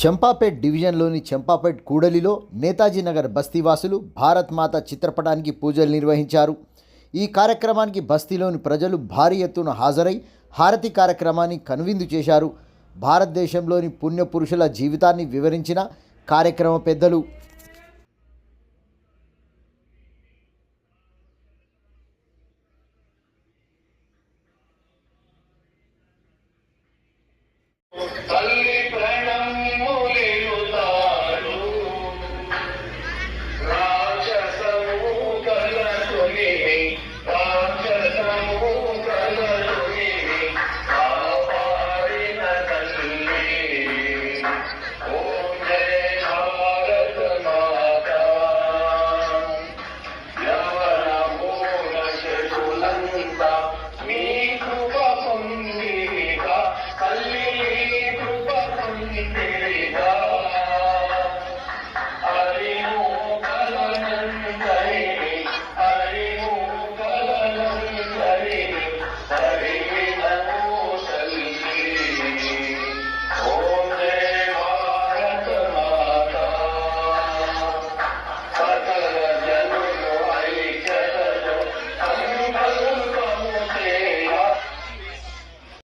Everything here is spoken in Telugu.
చంపాపేట్ డివిజన్లోని చంపాపేట్ కూడలిలో నేతాజీ నగర్ బస్తీవాసులు భారత్ మాత చిత్రపటానికి పూజలు నిర్వహించారు. ఈ కార్యక్రమానికి బస్తీలోని ప్రజలు భారీ ఎత్తున హాజరై హారతి కార్యక్రమాన్ని కనువిందు చేశారు. భారతదేశంలోని పుణ్యపురుషుల జీవితాన్ని వివరించిన కార్యక్రమ పెద్దలు Amen.